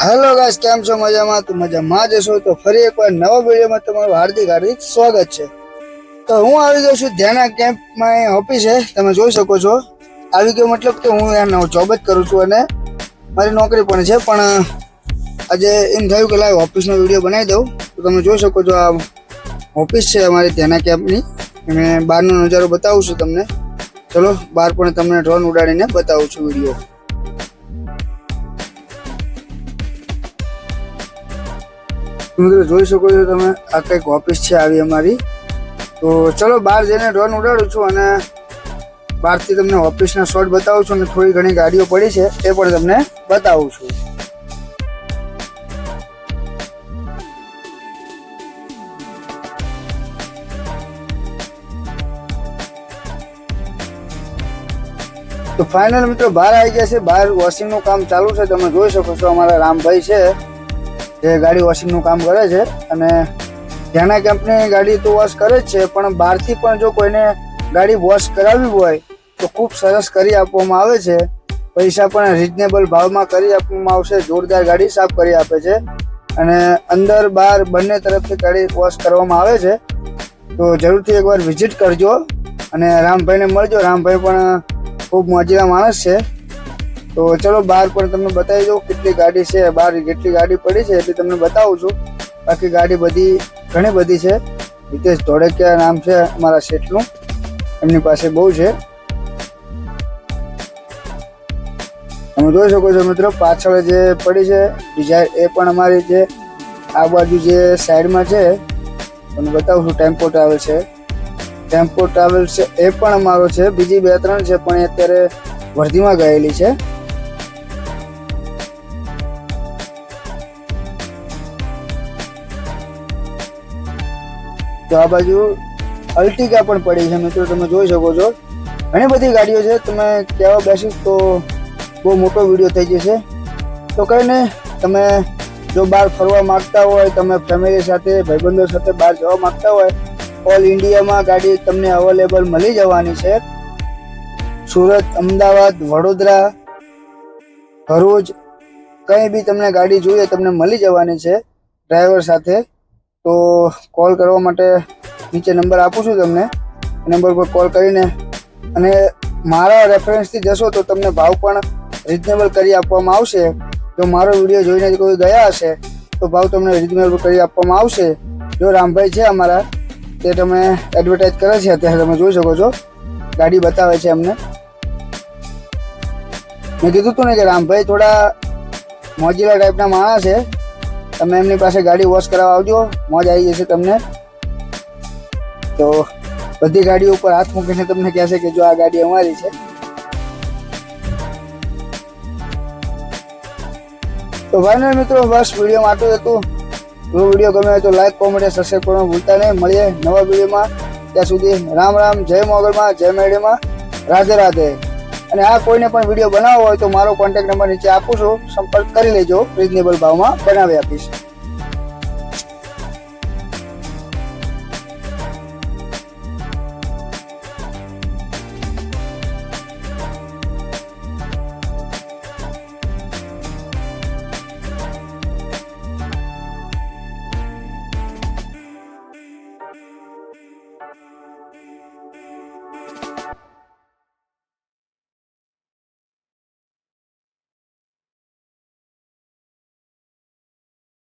Hello guys કેમ છો? મજામાં? તો મજામાં જ હશો? તો ફરી એકવાર નવા વિડીયોમાં તમારું હાર્દિક હાર્દિક સ્વાગત છે. તો હું આવી ગયો છું ધ્યાના કેમ્પમાં ઓફિસ છે. તમે જોઈ શકો છો. આવી ગયો મતલબ કે હું એનો જોબ જ કરું છું અને મારી નોકરી પણ છે, પણ આજે એમ થયું કે લાવ ઓફિસનો વીડિયો બનાવી દઉં. તો તમે જોઈ શકો છો આ ઓફિસ છે અમારી ધ્યાના કેમ્પની. અને બહારનો નજારો બતાવું છું તમને. ચલો, બહાર પણ તમને ડ્રોન ઉડાડીને બતાવું છું વીડિયો. મિત્રો જોઈ શકો છો તમે, આ કંઈક ઓફિસ છે આવી અમારી. તો ચલો બહાર જઈને ડ્રોન ઉડાડું છું અને બહારથી તમને ઓફિસના શોટ બતાવું છું અને થોડી ઘણી ગાડીઓ પડી છે, એ પણ તમને બતાવું છું. તો ફાઇનલ મિત્રો બહાર આવી ગયા છે, બહાર વોશિંગનું કામ ચાલુ છે, તમે જોઈ શકો છો અમારા રામભાઈ છે. જે ગાડી વોશિંગનું કામ કરે છે અને ધ્યાના કંપની ગાડી તો વોશ કરે જ છે, પણ બહારથી પણ જો કોઈને ગાડી વોશ કરાવવી હોય, તો ખૂબ સરસ કરી આપવામાં આવે છે. પૈસા પણ રિઝનેબલ ભાવમાં કરી આપવામાં આવશે, જોરદાર ગાડી સાફ કરી આપે છે. અને અંદર બહાર બંને તરફથી ગાડી વોશ કરવામાં આવે છે. તો જરૂરથી એકવાર વિઝિટ કરજો અને રામભાઈને મળજો. રામભાઈ પણ ખૂબ મોજીલા માણસ છે. તો ચલો બહાર પણ તમને બતાવી દઉં કેટલી ગાડી છે બહાર કેટલી ગાડી પડી છે એટલી તમને બતાવું છું. બાકી ગાડી બધી, ઘણી બધી છે. હિતેશ ધોળકિયા નામ છે અમારા શેઠનું. એમની પાસે બહુ છે. તમે જોઈ શકો છો મિત્રો, પાછળ જે પડી છે, ડિઝાયર, એ પણ અમારી છે આ બાજુ જે સાઈડમાં છે, તમને બતાવું છું, ટેમ્પો ટ્રાવેલ છે. ટેમ્પો ટ્રાવેલ છે, એ પણ અમારો છે. બીજી બે ત્રણ છે, પણ એ અત્યારે વર્ધીમાં ગયેલી છે. તો આ બાજુ અલ્ટિકા પણ પડી છે મિત્રો, તમે જોઈ શકો છો. ઘણી બધી ગાડીઓ છે, તમે કહેવા બેસીશ તો બહુ મોટો વીડિયો થઈ જશે. તો કંઈ નહીં, તમે જો બહાર ફરવા માગતા હોય, તમે ફેમિલી સાથે, ભાઈબંધો સાથે બહાર જવા માગતા હોય ઓલ ઇન્ડિયામાં ગાડી તમને અવેલેબલ મળી જવાની છે. સુરત, અમદાવાદ, વડોદરા, ભરૂચ, કંઈ બી તમને ગાડી જોઈએ, તમને મળી જવાની છે ડ્રાઈવર સાથે. તો કોલ કરવા માટે નીચે નંબર આપું છું તમને. નંબર પર કોલ કરીને અને મારા રેફરન્સથી જશો તો તમને ભાવ પણ રિઝનેબલ કરી આપવામાં આવશે. જો મારો વીડિયો જોઈને કોઈ ગયા હશે, તો ભાવ તમને રિઝનેબલ કરી આપવામાં આવશે. જો રામભાઈ છે અમારા, તે તમે એડવર્ટાઇઝ કરે છે અત્યારે તમે જોઈ શકો છો. ગાડી બતાવે છે અમને. મેં કીધું હતું ને કે રામભાઈ થોડા મોજીલા ટાઈપના માણસ છે. તમે એમની પાસે ગાડી વોશ કરાવવા આવજો. મોજ આવી જશે તમને. તો બધી ગાડીઓ ઉપર હાથ મૂકીને તમને કહેશે કે જો આ ગાડી અમારી છે. તો ફાઇનલ મિત્રો, બસ વીડિયો આટલું હતું. જો વીડિયો ગમે તો લાઈક કોમેન્ટ સબસ્ક્રાઈબ કરવાનું ભૂલતા નહીં. મળીએ નવા વિડીયોમાં ત્યાં સુધી રામ રામ, જય મોગલમાં, જય મેડીમાં રાધે રાધે. અને આ કોઈને પણ વીડિયો બનાવવો હોય તો મારો કોન્ટેક્ટ નંબર નીચે આપું છું. સંપર્ક કરી લેજો. રિઝનેબલ ભાવમાં બનાવી આપીશ.